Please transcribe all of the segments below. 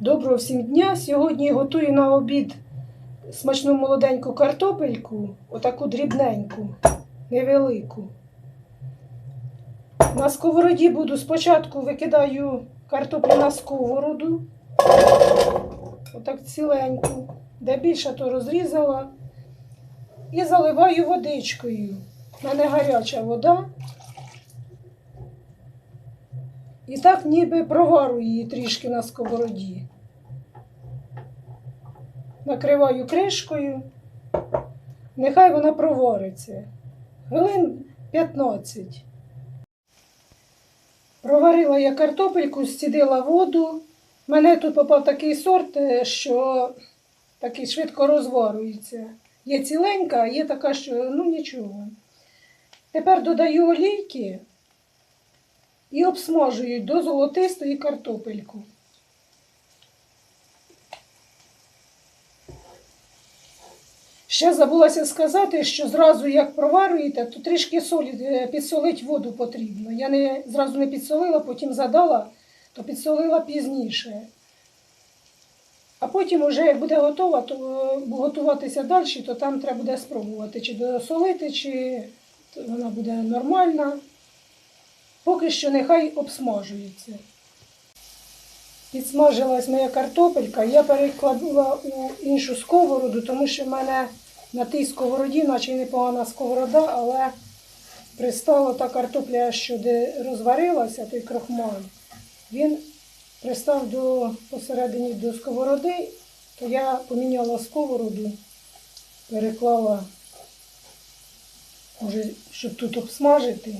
Доброго всім дня. Сьогодні готую на обід смачну молоденьку картопельку, отаку дрібненьку, невелику. На сковороді буду спочатку викидаю картоплю на сковороду, отак ціленьку, де більше, то розрізала. І заливаю водичкою. У мене гаряча вода. І так ніби проварую її трішки на сковороді. Накриваю кришкою. Нехай вона провариться. Хвилин 15. Проварила я картопельку, стідила воду. Мене тут попав такий сорт, е, що такий швидко розварюється. Є ціленька, а є така, що ну нічого. Тепер додаю олійки і обсмажую до золотистої картопельку. Ще забулася сказати, що зразу як проварюєте, то трішки солі е, підсолить воду потрібно. Я не зразу не підсолила, потім задала, то підсолила пізніше. А потім, уже як буде готова, то е, готуватися далі, то там треба буде спробувати, чи досолити, чи вона буде нормальна. Поки що нехай обсмажується. Підсмажилась моя картопелька, я перекладала у іншу сковороду, тому що в мене на тій сковороді, наче непогана сковорода, але пристала та картопля, що де розварилася, той крохмаль, він пристав до, посередині до сковороди, то я поміняла сковороду, переклала, щоб тут обсмажити.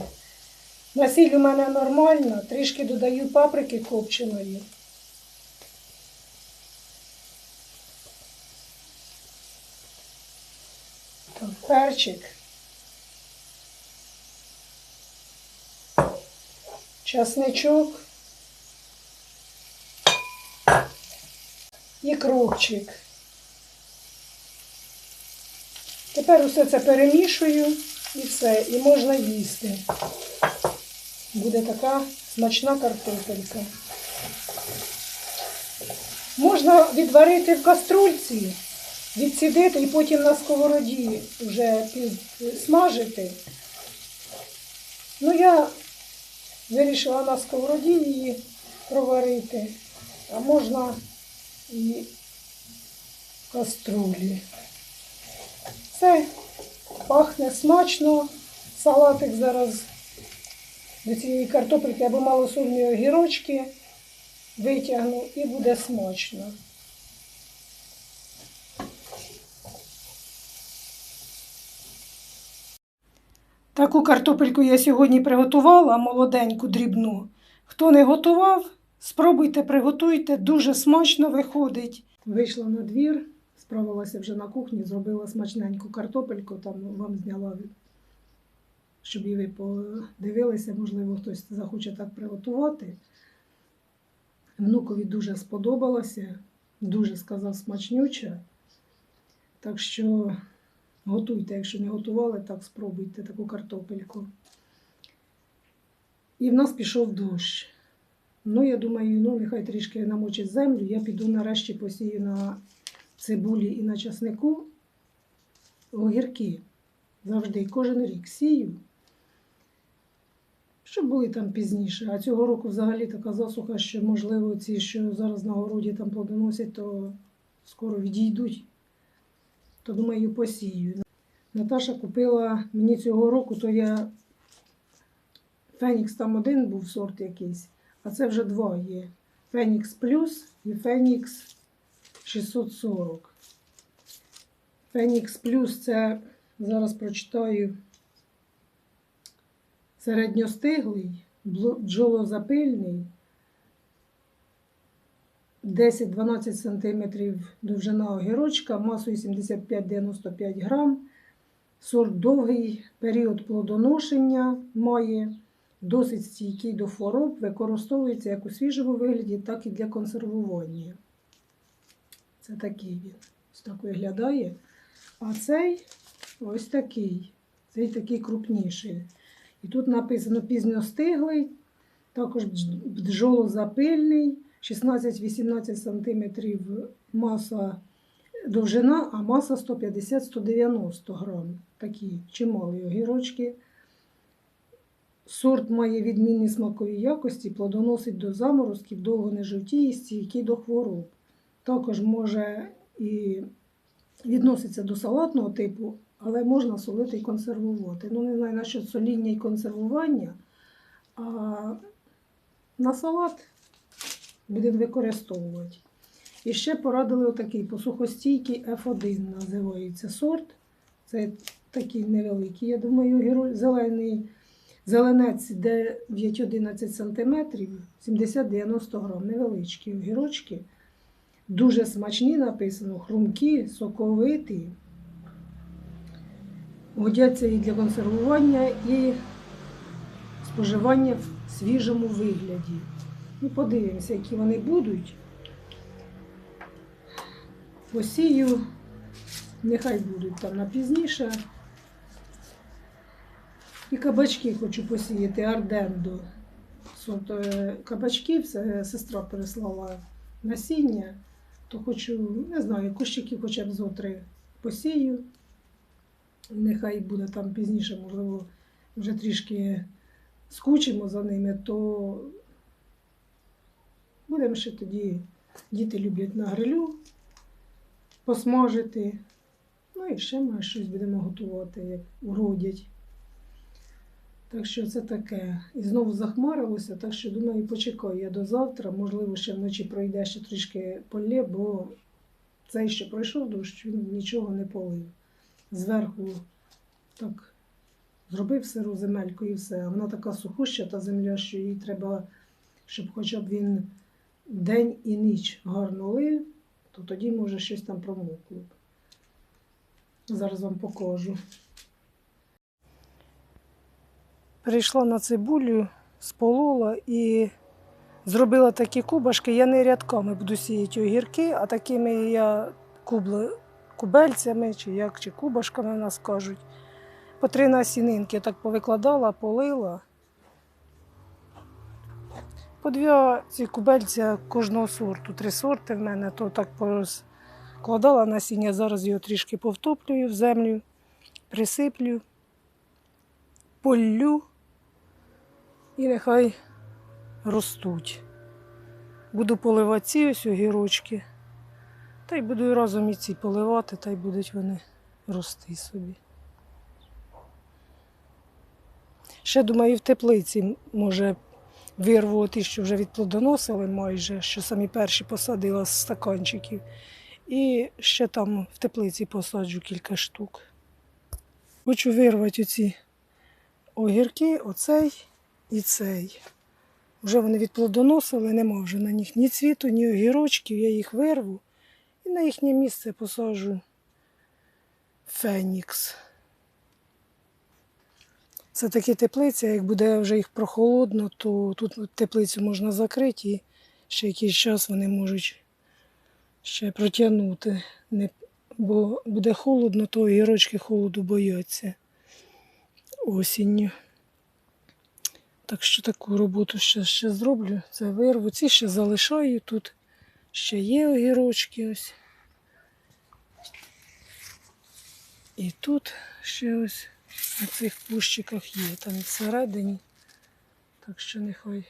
Насіль у мене нормальна, трішки додаю паприки копченої. Перчик. Часничок. І кропчик. Тепер усе це перемішую і все, і можна їсти. Буде така смачна картопелька. Можна відварити в каструльці, відсідити і потім на сковороді вже підсмажити. Ну, я вирішила на сковороді її проварити, а можна і в каструлі. Це пахне смачно. Салатик зараз до цієї картопельки або малосольні огірочки витягну і буде смачно. Таку картопельку я сьогодні приготувала, молоденьку, дрібну. Хто не готував, спробуйте, приготуйте, дуже смачно виходить. Вийшла на двір, справилася вже на кухні, зробила смачненьку картопельку, там вам зняла щоб і ви подивилися, можливо, хтось захоче так приготувати. Внукові дуже сподобалося, дуже сказав смачнюче. Так що готуйте, якщо не готували, так спробуйте таку картопельку. І в нас пішов дощ. Ну, я думаю, ну, нехай трішки намочить землю. Я піду нарешті посію на цибулі і на часнику огірки. Завжди, кожен рік сію щоб були там пізніше. А цього року взагалі така засуха, що, можливо, ці, що зараз на городі там плодоносять, то скоро відійдуть. То думаю, посію. Наташа купила мені цього року, то я Фенікс там один був сорт якийсь, а це вже два є. Фенікс Плюс і Фенікс 640. Фенікс Плюс це зараз прочитаю середньостиглий, бджолозапильний, 10-12 см довжина огірочка, масою 75-95 грам. Сорт довгий, період плодоношення має, досить стійкий до хвороб, використовується як у свіжому вигляді, так і для консервування. Це такий він. Ось так виглядає. А цей ось такий. Цей такий крупніший. І тут написано пізньостиглий, також бджолозапильний, 16-18 см маса довжина, а маса 150-190 грам. Такі чималі огірочки. Сорт має відмінні смакові якості, плодоносить до заморозків, довго не жовтіє, стійкий до хвороб. Також може і відноситься до салатного типу, але можна солити і консервувати. Ну, не знаю насчет соління і консервування, а на салат будемо використовувати. І ще порадили отакий посухостійкий F1 називається сорт. Це такий невеликий, я думаю, зелений. Зеленець 9-11 см, 70-90 грам, невеличкі огірочки. Дуже смачні написано, хрумкі, соковиті. Годяться і для консервування, і споживання в свіжому вигляді. Ну, подивимося, які вони будуть. Посію, нехай будуть там на пізніше. І кабачки хочу посіяти арденду. Сорт е, кабачків, сестра переслала насіння, то хочу, не знаю, кущиків хоча б зо три посію. Нехай буде там пізніше, можливо, вже трішки скучимо за ними, то будемо ще тоді. Діти люблять на грилю посмажити. Ну і ще ми щось будемо готувати, як уродять. Так що це таке. І знову захмарилося, так що думаю, почекаю я до завтра. Можливо, ще вночі пройде ще трішки полє, бо цей, що пройшов дощ, він нічого не полив. Зверху так зробив сиру земельку і все. А вона така сухуща, та земля, що їй треба, щоб хоча б він день і ніч гарно лив, то тоді може щось там промокло. Зараз вам покажу. Перейшла на цибулю, сполола і зробила такі кубашки. Я не рядками буду сіяти огірки, а такими я кубли, кубельцями, чи як, чи кубашками в нас кажуть. По три насінинки я так повикладала, полила. По дві ці кубельця кожного сорту. Три сорти в мене, то так порозкладала насіння, зараз його трішки повтоплюю в землю, присиплю, поллю і нехай ростуть. Буду поливати ці ось огірочки, та й буду разом і ці поливати, та й будуть вони рости собі. Ще думаю, в теплиці може вирву ті, що вже відплодоносили майже, що самі перші посадила з стаканчиків. І ще там в теплиці посаджу кілька штук. Хочу вирвати оці огірки, оцей і цей. Вже вони відплодоносили, нема вже на них ні цвіту, ні огірочків, я їх вирву на їхнє місце посаджу фенікс. Це такі теплиці, як буде вже їх прохолодно, то тут теплицю можна закрити і ще якийсь час вони можуть ще протягнути. Бо буде холодно, то огірочки холоду бояться осінню. Так що таку роботу ще, ще зроблю. Це вирву. Ці ще залишаю. Тут ще є огірочки ось. І тут ще ось на цих кущиках є, там всередині. Так що нехай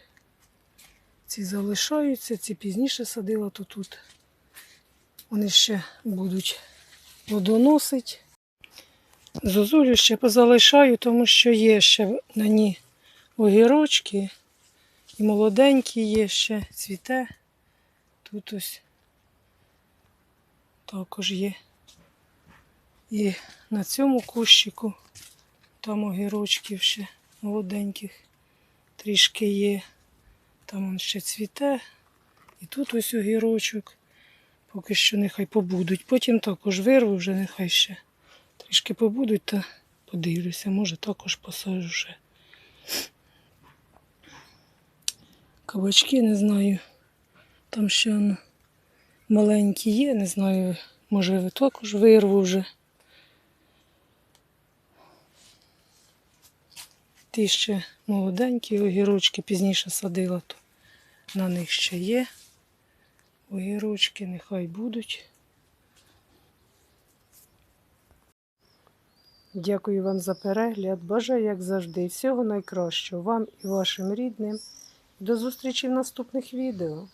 ці залишаються, ці пізніше садила, то тут вони ще будуть плодоносити. Зозулю ще позалишаю, тому що є ще на ній огірочки. І молоденькі є ще, цвіте. Тут ось також є. І на цьому кущику там огірочків ще молоденьких трішки є. Там он ще цвіте. І тут ось огірочок. Поки що нехай побудуть. Потім також вирву вже нехай ще трішки побудуть та подивлюся, може також посаджу ще. Кабачки не знаю. Там ще маленькі є, не знаю, може також вирву вже. Ті ще молоденькі огірочки пізніше садила, то на них ще є. Огірочки нехай будуть. Дякую вам за перегляд. Бажаю, як завжди, всього найкращого вам і вашим рідним. До зустрічі в наступних відео.